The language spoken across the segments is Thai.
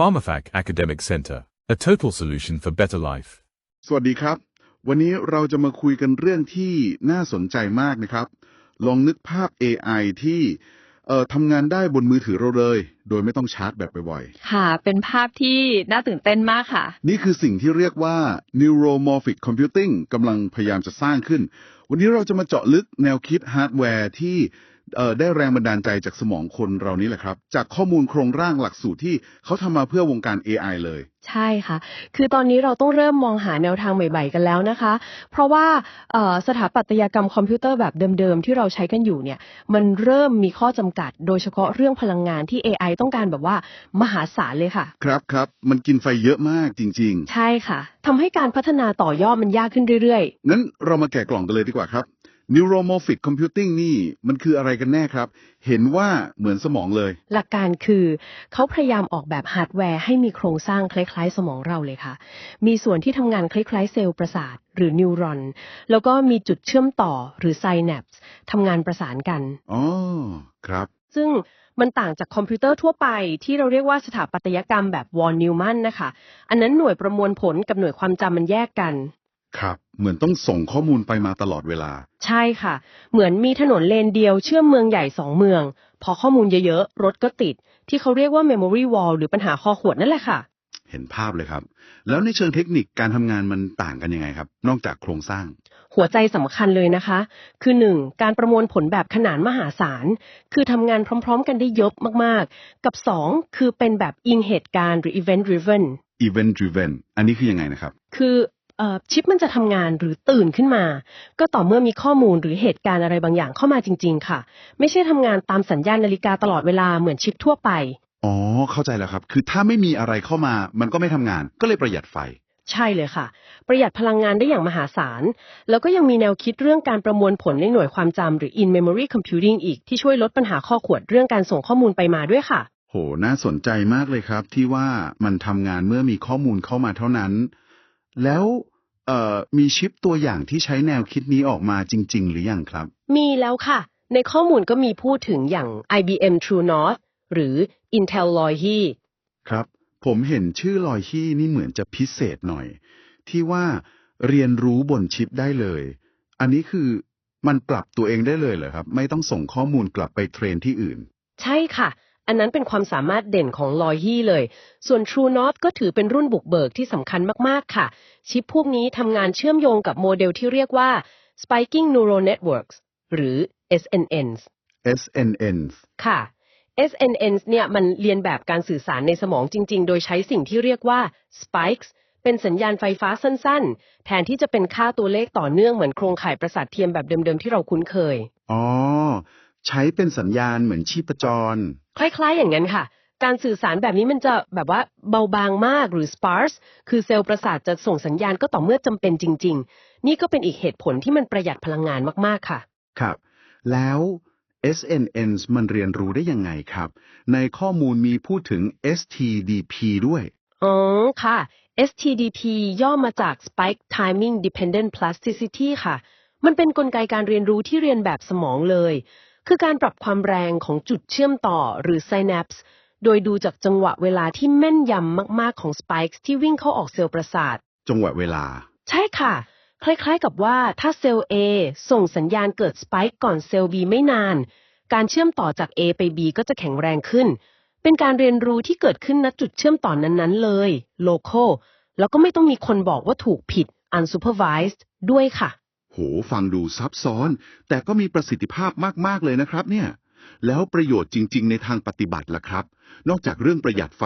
PharmaFac Academic Center, a total solution for better life. สวัสดีครับ วันนี้เราจะมาคุยกันเรื่องที่น่าสนใจมากนะครับ ลองนึกภาพ AI ที่เอ่อทำงานได้บนมือถือเราเลยโดยไม่ต้องชาร์จแบตบ่อยค่ะ เป็นภาพที่น่าตื่นเต้นมากค่ะ ๆ นี่คือสิ่งที่เรียกว่า neuromorphic computing กำลังพยายามจะสร้างขึ้น วันนี้เราจะมาเจาะลึกแนวคิดฮาร์ดแวร์ที่เอ่อได้แรงบันดาลใจจากสมองคนเรานี่แหละครับ จากข้อมูลโครงร่างหลักสูตรที่เขาทำมาเพื่อวงการ AI เลย ใช่ค่ะ คือตอนนี้เราต้องเริ่มมองหาแนวทางใหม่ๆกันแล้วนะคะ เพราะว่าเอ่อสถาปัตยกรรมคอมพิวเตอร์แบบเดิมๆ ที่เราใช้กันอยู่เนี่ย มันเริ่มมีข้อจำกัด โดยเฉพาะเรื่องพลังงานที่ AI ต้องการแบบว่ามหาศาลเลยค่ะ ครับครับมันกินไฟเยอะมากจริงใช่ค่ะทำให้การพัฒนาต่อยอดมันยากขึ้นเรื่อยๆ งั้นเรามาแกะกล่องกันเลยดีกว่าครับ neuromorphic computing นี่มันคืออะไรกันแน่ครับ เห็นว่าเหมือนสมองเลยๆหลักการคือเขาพยายามออกแบบฮาร์ดแวร์ให้มีโครงสร้างคล้ายๆ สมองเราเลยค่ะ มีส่วนที่ทำงานคล้ายๆ เซลล์ประสาทหรือนิวรอน แล้วก็มีจุดเชื่อมต่อหรือไซแนปส์ทำงานประสานกัน อ๋อ ครับ ซึ่ง มันต่างจากคอมพิวเตอร์ทั่วไป ที่เราเรียกว่าสถาปัตยกรรมแบบวอลนิวมันนะคะ อันนั้นหน่วยประมวลผลกับหน่วยความจำมันแยกกัน ครับ เหมือนต้องส่งข้อมูลไปมาตลอดเวลา ใช่ค่ะ เหมือนมีถนนเลนเดียวเชื่อมเมืองใหญ่สองเมือง พอข้อมูลเยอะๆ รถก็ติด ที่เขาเรียกว่า memory wall หรือปัญหาคอขวดนั่นแหละค่ะ เห็นภาพเลยครับ แล้วในเชิงเทคนิคการทำงานมันต่างกันยังไงครับ นอกจากโครงสร้าง หัวใจสำคัญเลยนะคะ คือ 1. การประมวลผลแบบขนานมหาศาล คือทำงานพร้อม ๆ กันได้เยอะมากๆ กับ 2. คือเป็นแบบอิงเหตุการณ์หรือ event driven event driven อันนี้คือยังไงนะครับ คือเอ่อชิปมันจะทำงานหรือตื่นขึ้นมา ก็ต่อเมื่อมีข้อมูลหรือเหตุการณ์อะไรบางอย่างเข้ามาจริง ๆ ค่ะ ไม่ใช่ทำงานตามสัญญาณนาฬิกาตลอดเวลาเหมือนชิปทั่วไป อ๋อ เข้าใจแล้วครับ คือถ้าไม่มีอะไรเข้ามา มันก็ไม่ทำงาน ก็เลยประหยัดไฟ ใช่เลยค่ะ ประหยัดพลังงานได้อย่างมหาศาล แล้วก็ยังมีแนวคิดเรื่องการประมวลผลในหน่วยความจำหรือ in memory computing อีกที่ช่วยลดปัญหาข้อขวดเรื่องการส่งข้อมูลไปมาด้วยค่ะ โห น่าสนใจมากเลยครับ ที่ว่ามันทำงานเมื่อมีข้อมูลเข้ามาเท่านั้น แล้วเอ่อมีชิปตัวอย่างที่ใช้แนวคิดนี้ออกมาจริง ๆ หรือยังครับ มีแล้วค่ะ ในข้อมูลก็มีพูดถึงอย่าง IBM True North หรือ Intel Loihe ครับ ผมเห็นชื่อลอยฮี่นี่เหมือนจะพิเศษหน่อย ที่ว่าเรียนรู้บนชิปได้เลย อันนี้คือมันปรับตัวเองได้เลยเหรอครับ ไม่ต้องส่งข้อมูลกลับไปเทรนที่อื่น ใช่ค่ะ อันนั้นเป็นความสามารถเด่นของลอยฮี่เลย ส่วน True North ก็ถือเป็นรุ่นบุกเบิกที่สำคัญมากๆค่ะ ชิปพวกนี้ทำงานเชื่อมโยงกับโมเดลที่เรียกว่า Spiking Neural Networks หรือ SNNs SNNs ค่ะ SNNs เนี่ยมันเรียนแบบการสื่อสารในสมองจริง ๆ โดยใช้สิ่งที่เรียกว่า spikes เป็นสัญญาณไฟฟ้าสั้น ๆ แทนที่จะเป็นค่าตัวเลขต่อเนื่องเหมือนโครงข่ายประสาทเทียมแบบเดิม ๆ ที่เราคุ้นเคย อ๋อ ใช้เป็นสัญญาณเหมือนชีพจร คล้าย ๆ อย่างนั้นค่ะ การสื่อสารแบบนี้มันจะแบบว่าเบาบางมากหรือ sparse คือเซลล์ประสาทจะส่งสัญญาณก็ต่อเมื่อจำเป็นจริง ๆ นี่ก็เป็นอีกเหตุผลที่มันประหยัดพลังงานมาก ๆ ค่ะ ครับ แล้ว SNNs มันเรียนรู้ได้ยังไงครับ ในข้อมูลมีพูดถึง STDP ด้วย อ๋อค่ะ STDP ย่อมาจาก Spike Timing Dependent Plasticity ค่ะ มันเป็นนกลไกการเรียนรู้ที่เรียนแบบสมองเลย คือการปรับความแรงของจุดเชื่อมต่อหรือ synapse โดยดูจากจังหวะเวลาที่แม่นยำมาก ๆ ของ spikes ที่วิ่งเข้าออกเซลล์ประสาท จังหวะเวลา ใช่ค่ะ คล้ายๆกับว่าถ้าเซลล์ A ส่งสัญญาณเกิดสป k e ก่อนเซลล์ B ไม่นาน การเชื่อมต่อจาก A ไป B ก็จะแข็งแรงขึ้น เป็นการเรียนรู้ที่เกิดขึ้นณจุดเชื่อมต่อนนั้นๆ เลย local แล้วก็ไม่ต้องมีคนบอกว่าถูกผิด unsupervised ด้วยค่ะ โห ฟังดูซับซ้อน แต่ก็มีประสิทธิภาพมาก ๆ เลยนะครับเนี่ย แล้วประโยชน์จริง ๆ ในทางปฏิบัติล่ะครับ นอกจากเรื่องประหยัดไฟ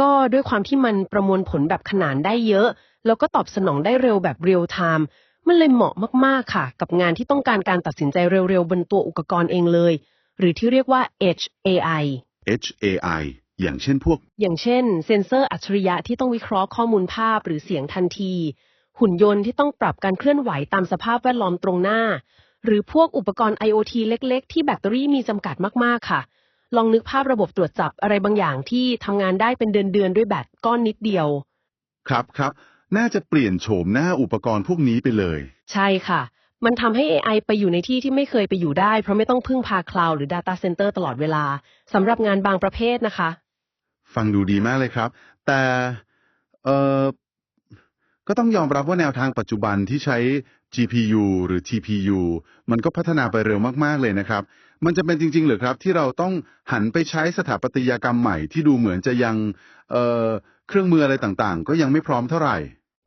ก็ด้วยความที่มันประมวลผลแบบขนานได้เยอะ แล้วก็ตอบสนองได้เร็วแบบเรียลไทม์มันเลยเหมาะมากๆค่ะ กับงานที่ต้องการการตัดสินใจเร็วๆ บนตัวอุปกรณ์เองเลย หรือที่เรียกว่า Edge AI HAI อย่างเช่นพวก อย่างเช่น เซ็นเซอร์อัจฉริยะที่ต้องวิเคราะห์ข้อมูลภาพหรือเสียงทันที หุ่นยนต์ที่ต้องปรับการเคลื่อนไหวตามสภาพแวดล้อมตรงหน้า หรือพวกอุปกรณ์ IoT เล็ก ๆ ที่แบตเตอรี่มีจำกัดมากๆค่ะ ลองนึกภาพระบบตรวจจับอะไรบางอย่างที่ทำงานได้เป็นเดือนๆด้วยแบตก้อนนิดเดียว ครับครับ น่าจะเปลี่ยนโฉมหน้าอุปกรณ์พวกนี้ไปเลย ใช่ค่ะ มันทำให้ AI ไปอยู่ในที่ที่ไม่เคยไปอยู่ได้ เพราะไม่ต้องพึ่งพาคลาวด์หรือ Data Center ตลอดเวลาสำหรับงานบางประเภทนะคะ ฟังดูดีมากเลยครับ แต่เออก็ต้องยอมรับว่าแนวทางปัจจุบันที่ใช้ GPU หรือ TPU มันก็พัฒนาไปเร็วมาก ๆ เลยนะครับ มันจะเป็นจริง ๆ หรือครับ ที่เราต้องหันไปใช้สถาปัตยกรรมใหม่ที่ดูเหมือนจะยังเอ่อเครื่องมืออะไรต่างๆ ก็ยังไม่พร้อมเท่าไหร่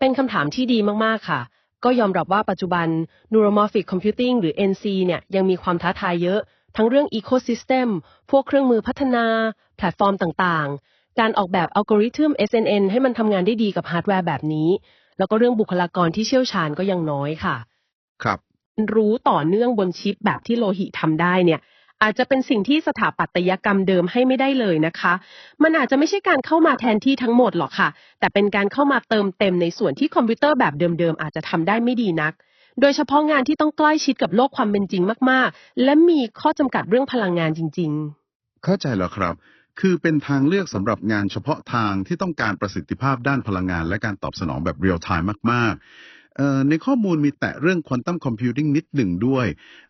เป็นคำถามที่ดีมากๆค่ะ ก็ยอมรับว่าปัจจุบัน neuromorphic computing หรือ NC เนี่ยยังมีความท้าทายเยอะ ทั้งเรื่อง ecosystem พวกเครื่องมือพัฒนา แพลตฟอร์มต่างๆ การออกแบบอัลกอริทึม SNN ให้มันทำงานได้ดีกับฮาร์ดแวร์แบบนี้ แล้วก็เรื่องบุคลากรที่เชี่ยวชาญก็ยังน้อยค่ะ ครับ รู้ต่อเนื่องบนชิปแบบที่โลหิตทำได้เนี่ย อาจจะเป็นสิ่งที่สถาปัตยกรรมเดิมให้ไม่ได้เลยนะคะ มันอาจจะไม่ใช่การเข้ามาแทนที่ทั้งหมดหรอกค่ะ แต่เป็นการเข้ามาเติมเต็มในส่วนที่คอมพิวเตอร์แบบเดิมๆอาจจะทำได้ไม่ดีนัก โดยเฉพาะงานที่ต้องใกล้ชิดกับโลกความเป็นจริงมากๆ และมีข้อจำกัดเรื่องพลังงานจริง ๆ เข้าใจแล้วครับ คือเป็นทางเลือกสำหรับงานเฉพาะทางที่ต้องการประสิทธิภาพด้านพลังงาน และการตอบสนองแบบเรียลไทม์มาก ๆในข้อมูลมีแตะเรื่องควอนตัมคอมพิวติ้งนิดหนึ่งด้วย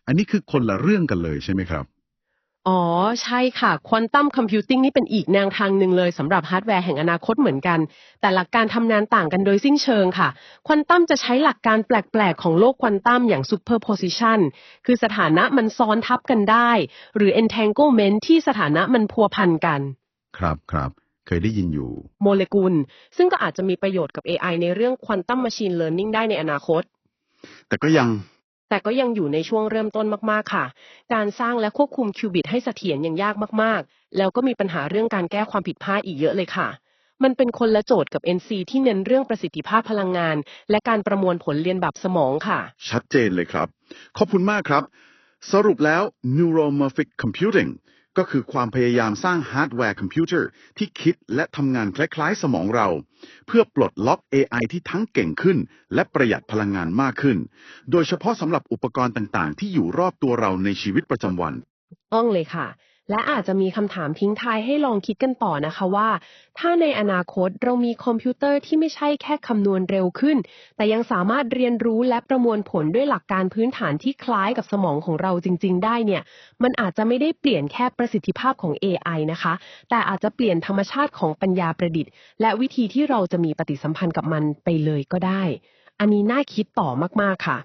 อันนี้คือคนละเรื่องกันเลยใช่ไหมครับ อ๋อ ใช่ค่ะควอนตัมคอมพิวติ้งนี่เป็นอีกแนวทางหนึ่งเลยสำหรับฮาร์ดแวร์แห่งอนาคตเหมือนกัน แต่หลักการทำงานต่างกันโดยสิ้นเชิงค่ะควอนตัมจะใช้หลักการแปลก ๆ ของโลกควอนตัมอย่าง superposition คือสถานะมันซ้อนทับกันได้ หรือ entanglement ที่สถานะมันพัวพันกัน ครับครับ เคยได้ยินอยู่ โมเลกุล ซึ่งก็อาจจะมีประโยชน์กับ AI ในเรื่องควอนตัม machine learning ได้ในอนาคต แต่ก็ยัง แต่ก็ยังอยู่ในช่วงเริ่มต้นมากๆค่ะ การสร้างและควบคุมคิวบิตให้เสถียรยังยากมากๆ แล้วก็มีปัญหาเรื่องการแก้ความผิดพลาดอีกเยอะเลยค่ะ มันเป็นคนละโจทย์กับ NC ที่เน้นเรื่องประสิทธิภาพพลังงาน และการประมวลผลเรียนแบบสมองค่ะ ชัดเจนเลยครับ ขอบคุณมากครับ สรุปแล้ว neuromorphic computing ก็คือความพยายามสร้างฮาร์ดแวร์คอมพิวเตอร์ที่คิดและทำงานคล้ายๆ สมองเรา เพื่อปลดล็อก AI ที่ทั้งเก่งขึ้น และประหยัดพลังงานมากขึ้น โดยเฉพาะสำหรับอุปกรณ์ต่างๆ ที่อยู่รอบตัวเราในชีวิตประจำวัน ต้องเลยค่ะ และอาจจะมีคำถามทิ้งท้ายให้ลองคิดกันต่อนะคะว่า ถ้าในอนาคตเรามีคอมพิวเตอร์ที่ไม่ใช่แค่คำนวณเร็วขึ้น แต่ยังสามารถเรียนรู้และประมวลผลด้วยหลักการพื้นฐานที่คล้ายกับสมองของเราจริง ๆ ได้เนี่ย มันอาจจะไม่ได้เปลี่ยนแค่ประสิทธิภาพของ AI นะคะ แต่อาจจะเปลี่ยนธรรมชาติของปัญญาประดิษฐ์ และวิธีที่เราจะมีปฏิสัมพันธ์กับมันไปเลยก็ได้ อันนี้น่าคิดต่อมากๆค่ะ